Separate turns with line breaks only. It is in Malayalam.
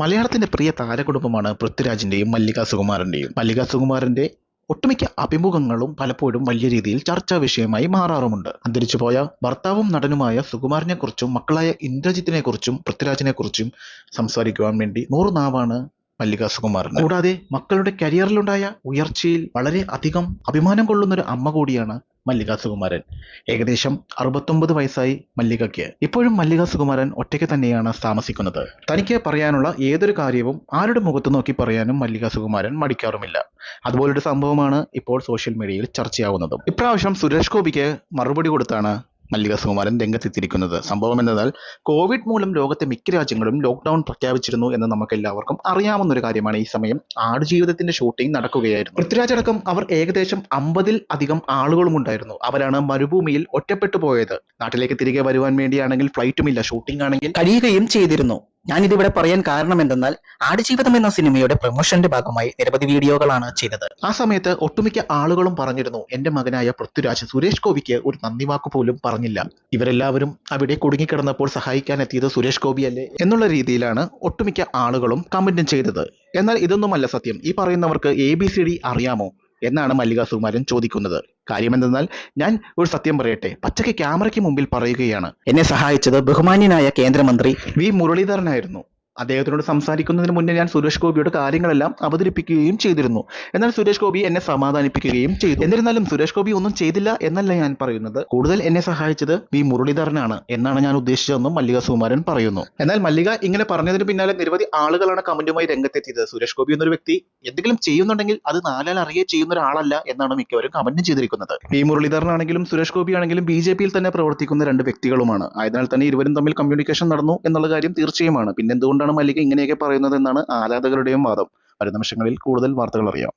മലയാളത്തിന്റെ പ്രിയ താരകുടുംബമാണ് പൃഥ്വിരാജിന്റെയും മല്ലിക സുകുമാരന്റെയും. മല്ലിക സുകുമാരന്റെ ഒട്ടുമിക്ക അഭിമുഖങ്ങളും പലപ്പോഴും വലിയ രീതിയിൽ ചർച്ചാ വിഷയമായി മാറാറുമുണ്ട്. അന്തരിച്ചുപോയ ഭർത്താവും നടനുമായ സുകുമാരനെ കുറിച്ചും മക്കളായ ഇന്ദ്രജിത്തിനെ കുറിച്ചും പൃഥ്വിരാജിനെ കുറിച്ചും സംസാരിക്കുവാൻ വേണ്ടി നൂറ് നാവാണ് മല്ലിക സുകുമാരൻ കൂടാതെ മക്കളുടെ കരിയറിലുണ്ടായ ഉയർച്ചയിൽ വളരെ അധികം അഭിമാനം കൊള്ളുന്ന ഒരു അമ്മ കൂടിയാണ് മല്ലികാ സുകുമാരൻ ഏകദേശം അറുപത്തൊമ്പത് വയസ്സായി മല്ലികയ്ക്ക്. ഇപ്പോഴും മല്ലികാ സുകുമാരൻ ഒറ്റയ്ക്ക് തന്നെയാണ് താമസിക്കുന്നത്. തനിക്ക് പറയാനുള്ള ഏതൊരു കാര്യവും ആരുടെ മുഖത്ത് നോക്കി പറയാനും മല്ലികാ സുകുമാരൻ മടിക്കാറുമില്ല. അതുപോലൊരു സംഭവമാണ് ഇപ്പോൾ സോഷ്യൽ മീഡിയയിൽ ചർച്ചയാവുന്നതും. ഇപ്രാവശ്യം സുരേഷ് ഗോപിക്ക് മറുപടി കൊടുത്താണ് മല്ലിക സുകുമാരൻ രംഗത്തെത്തിയിരിക്കുന്നത്. സംഭവം എന്നാൽ കോവിഡ് മൂലം ലോകത്തെ മിക്ക രാജ്യങ്ങളും ലോക്ക്ഡൌൺ പ്രഖ്യാപിച്ചിരുന്നു എന്ന് നമുക്ക് എല്ലാവർക്കും അറിയാവുന്ന ഒരു കാര്യമാണ് ഈ സമയം ആടുജീവിതത്തിന്റെ ഷൂട്ടിംഗ് നടക്കുകയായിരുന്നു. പൃഥ്വിരാജ് അടക്കം അവർ ഏകദേശം അമ്പതിൽ അധികം ആളുകളും ഉണ്ടായിരുന്നു. അവരാണ് മരുഭൂമിയിൽ ഒറ്റപ്പെട്ടു പോയത്. നാട്ടിലേക്ക് തിരികെ വരുവാൻ വേണ്ടിയാണെങ്കിൽ ഫ്ലൈറ്റുമില്ല ഷൂട്ടിംഗ് ആണെങ്കിൽ
കഴിയുകയും ചെയ്തിരുന്നു. ഞാനിതിവിടെ പറയാൻ കാരണം എന്തെന്നാൽ ആടുജീവിതം എന്ന സിനിമയുടെ പ്രൊമോഷന്റെ ഭാഗമായി നിരവധി വീഡിയോകളാണ് ചെയ്തത്.
ആ സമയത്ത് ഒട്ടുമിക്ക ആളുകളും പറഞ്ഞിരുന്നു എന്റെ മകനായ പൃഥ്വിരാജ് സുരേഷ് ഗോപിക്ക് ഒരു നന്ദി വാക്ക് പോലും പറഞ്ഞില്ല. ഇവരെല്ലാവരും അവിടെ കുടുങ്ങിക്കിടന്നപ്പോൾ സഹായിക്കാൻ എത്തിയത് സുരേഷ് ഗോപിയല്ലേ? എന്നുള്ള രീതിയിലാണ് ഒട്ടുമിക്ക ആളുകളും കമന്റും ചെയ്തത്. എന്നാൽ ഇതൊന്നുമല്ല സത്യം. ഈ പറയുന്നവർക്ക് എ ബി സി ഡി അറിയാമോ? എന്നാണ് മല്ലിക സുകുമാരൻ ചോദിക്കുന്നത്. കാര്യമെന്തെന്നാൽ ഞാൻ ഒരു സത്യം പറയട്ടെ. പച്ചയ്ക്ക് ക്യാമറയ്ക്ക് മുമ്പിൽ പറയുകയാണ്.
എന്നെ സഹായിച്ചത് ബഹുമാന്യനായ കേന്ദ്രമന്ത്രി
വി മുരളീധരനായിരുന്നു. അദ്ദേഹത്തിനോട് സംസാരിക്കുന്നതിന് മുന്നേ ഞാൻ സുരേഷ് ഗോപിയുടെ കാര്യങ്ങളെല്ലാം അവതരിപ്പിക്കുകയും ചെയ്തിരുന്നു. എന്നാൽ സുരേഷ് ഗോപി എന്നെ സമാധാനിപ്പിക്കുകയും ചെയ്തു. എന്നിരുന്നാലും സുരേഷ് ഗോപി ഒന്നും ചെയ്തില്ല എന്നല്ല ഞാൻ പറയുന്നത്. കൂടുതൽ എന്നെ സഹായിച്ചത് വി മുരളീധരനാണ് എന്നാണ് ഞാൻ ഉദ്ദേശിച്ചതെന്നും മല്ലിക സുകുമാരൻ പറയുന്നു. എന്നാൽ മല്ലിക ഇങ്ങനെ പറഞ്ഞതിന് പിന്നാലെ നിരവധി ആളുകളാണ് കമന്റുമായി രംഗത്തെത്തിയത്. സുരേഷ് ഗോപി എന്നൊരു വ്യക്തി എന്തെങ്കിലും ചെയ്യുന്നുണ്ടെങ്കിൽ അത് നാലാൽ അറിയേ ചെയ്യുന്ന ഒരാളല്ല എന്നാണ് മിക്കവരും കമന്റ് ചെയ്തിരിക്കുന്നത്. വി മുരളീധരനാണെങ്കിലും സുരേഷ് ഗോപി ആണെങ്കിലും ബി ജെ പിയിൽ തന്നെ പ്രവർത്തിക്കുന്ന രണ്ട് വ്യക്തികളുമാണ്. ആയതിനാൽ തന്നെ ഇരുവരും തമ്മിൽ കമ്മ്യൂണിക്കേഷൻ നടന്നു എന്നുള്ള കാര്യം തീർച്ചയുമാണ്. പിന്നെ എന്തുകൊണ്ടാണ് മല്ലിക ഇങ്ങനെയൊക്കെ പറയുന്നത് എന്നാണ് ആരാധകരുടെയും വാദം. വരും നിമിഷങ്ങളിൽ കൂടുതൽ വാർത്തകൾ അറിയാം.